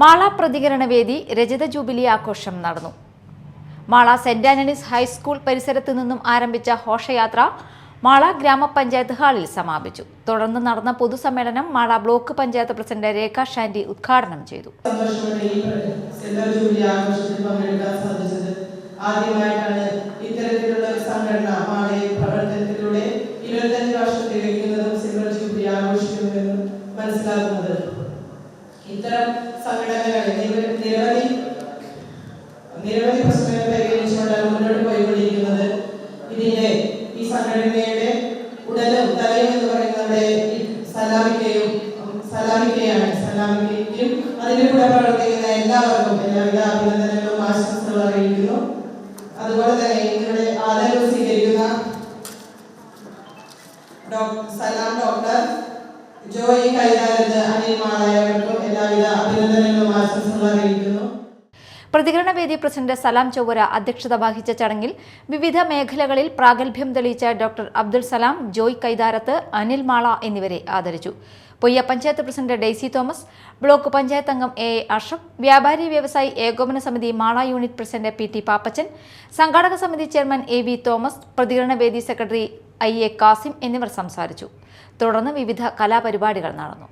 മാള പ്രതികരണവേദി രജത ജൂബിലി ആഘോഷം നടന്നു. മാള സെന്റ് ആന്റണീസ് ഹൈസ്കൂൾ പരിസരത്ത് നിന്നും ആരംഭിച്ച ഘോഷയാത്ര മാള ഗ്രാമപഞ്ചായത്ത് ഹാളിൽ സമാപിച്ചു. തുടർന്ന് നടന്ന പൊതുസമ്മേളനം മാള ബ്ലോക്ക് പഞ്ചായത്ത് പ്രസിഡന്റ് രേഖ ഷാൻഡി ഉദ്ഘാടനം ചെയ്തു. സംഘടന മനസ്സിലാക്കുന്നത് ഇത്തരം സംഘടനകളെ നിര- നിരവധി നിരവധി പ്രശ്നങ്ങൾ പരിഗണിച്ചുകൊണ്ടാണ് മുന്നോട്ട് പോയിക്കൊണ്ടിരിക്കുന്നത്. ഇതിന്റെ ഈ സംഘടനയുടെ ഉടലും തലയും എന്ന് പറയുന്നത് സലാമിക്കയും സലാമിക്കയാണ്. സലാമിക്കയ്ക്കും അതിന്റെ കൂടെ പ്രവർത്തിക്കുന്ന എല്ലാവർക്കും എല്ലാവിധ അഭിനന്ദനങ്ങളും ആശംസകളും അറിയിക്കുന്നു. അതുപോലെ തന്നെ ഇന്നിവിടെ ആദരവ് സ്വീകരിക്കുന്ന സലാം ഡോക്ടർ ജോയി കൈതാരത് അനിൽ ആശംസകളും പ്രതികരണ വേദി പ്രസിഡന്റ് സലാം ചൊവ്വര അധ്യക്ഷത വഹിച്ച ചടങ്ങിൽ വിവിധ മേഖലകളിൽ പ്രാഗൽഭ്യം തെളിയിച്ച ഡോക്ടർ അബ്ദുൾ സലാം ജോയ് കൈതാരത്ത് അനിൽ മാള എന്നിവരെ ആദരിച്ചു. പൊയ്യ പഞ്ചായത്ത് പ്രസിഡന്റ് ഡെയ്സി തോമസ് ബ്ലോക്ക് പഞ്ചായത്ത് അംഗം എ അഷ്റഫ് വ്യാപാരി വ്യവസായി ഏകോപന സമിതി Mala unit president P T Pappachan സംഘാടക സമിതി ചെയർമാൻ എ വി തോമസ് പ്രതികരണ വേദി സെക്രട്ടറി ഐ എ കാസിം എന്നിവർ സംസാരിച്ചു. തുടർന്ന് വിവിധ കലാപരിപാടികൾ നടന്നു.